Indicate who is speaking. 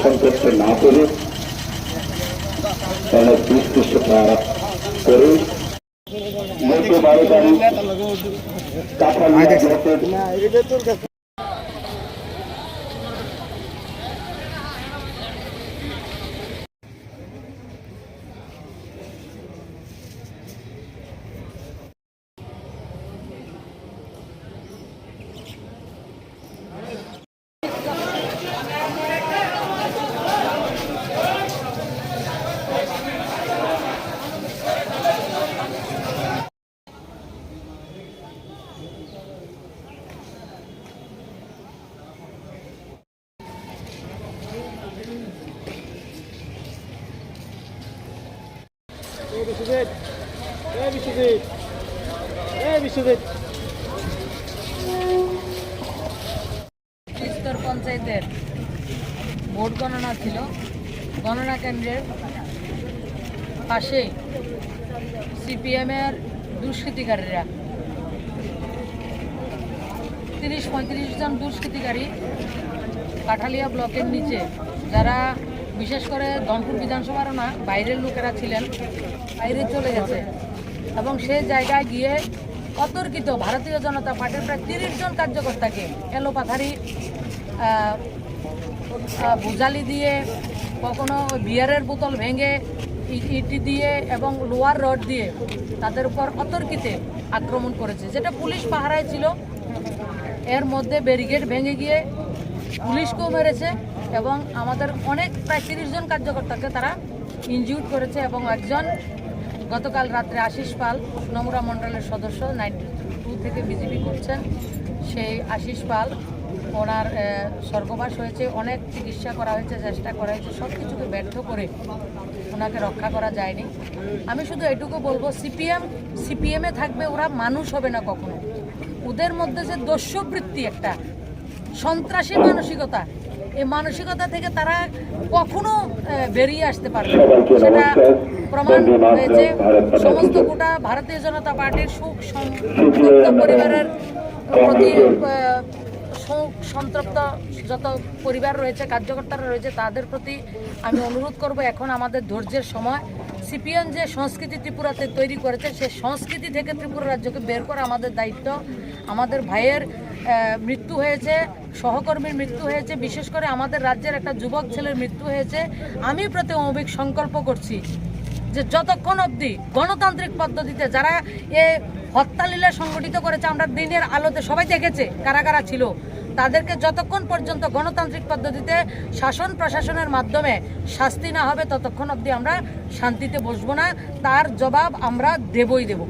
Speaker 1: সন্তুষ্ট না করে তারা দুষ্কৃষ্ট করে লোকে বাড়ি বাড়ি কাঁঠালিয়া ব্লকের
Speaker 2: এই বিশ্বজিৎ।
Speaker 3: স্তর পঞ্চায়েতের ভোট গণনা ছিল। গণনা কেন্দ্রের পাশে সিপিএমের দুষ্কৃতিকারীরা। তিরিশ পঁয়ত্রিশ জন দুষ্কৃতিকারী কাঠালিয়া ব্লকের নিচে, যারা বিশেষ করে ধনপুর বিধানসভার না, বাইরের লোকেরা ছিলেন, বাইরে চলে গেছে। এবং সে জায়গায় গিয়ে অতর্কিত ভারতীয় জনতা পার্টির প্রায় তিরিশ জন কার্যকর্তাকে এলোপাথারি ভুজালি দিয়ে, কখনো বিয়ারের বোতল ভেঙে ইটি দিয়ে এবং লোয়ার রড দিয়ে তাদের উপর অতর্কিতে আক্রমণ করেছে। যেটা পুলিশ পাহারায় ছিল, এর মধ্যে ব্যারিকেড ভেঙে গিয়ে পুলিশকেও মেরেছে। এবং আমাদের অনেক প্রায় তিরিশ জন কার্যকর্তাকে তারা ইনজিউর করেছে এবং একজন গতকাল রাত্রে আশিস পাল, নমুরা মণ্ডলের সদস্য নাইনটি টু থেকে বিজেপি করছেন। সেই আশিস পাল, ওনার স্বর্গবাস হয়েছে। অনেক চিকিৎসা করা হয়েছে, চেষ্টা করা হয়েছে সব কিছুকে ব্যর্থ করে ওনাকে রক্ষা করা যায়নি। আমি শুধু এটুকু বলব সিপিএম সিপিএমে থাকবে, ওরা মানুষ হবে না কখনো। ওদের মধ্যে যে দস্যুবৃত্তি একটা, সন্ত্রাসী মানসিকতা এই মানসিকতা থেকে তারা কখনো বেরিয়ে আসতে পারবে না। সেটা প্রমাণ হয়েছে। সমস্ত গোটা ভারতীয় জনতা পার্টির সুখ সংতপ্ত পরিবারের প্রতি শোক সন্তপ্ত যত পরিবার রয়েছে কার্যকর্তারা রয়েছে তাদের প্রতি আমি অনুরোধ করব এখন আমাদের ধৈর্যের সময়। সিপিএন যে সংস্কৃতি ত্রিপুরাতে তৈরি করেছে সে সংস্কৃতি থেকে ত্রিপুরা রাজ্যকে বের করা আমাদের দায়িত্ব। আমাদের ভাইয়ের মৃত্যু হয়েছে, সহকর্মীর মৃত্যু হয়েছে, বিশেষ করে আমাদের রাজ্যের একটা যুবক ছেলের মৃত্যু হয়েছে। আমি প্রতি অবিক সংকল্প করছি যে যতক্ষণ অবধি গণতান্ত্রিক পদ্ধতিতে যারা এ হত্যালীলা সংগঠিত করেছে, আমরা দিনের আলোতে সবাই দেখেছে কারা কারা ছিল, তাদেরকে যতক্ষণ পর্যন্ত গণতান্ত্রিক পদ্ধতিতে শাসন প্রশাসনের মাধ্যমে শাস্তি না হবে, ততক্ষণ অবধি আমরা শান্তিতে বসবো না। তার জবাব আমরা দেবই দেব।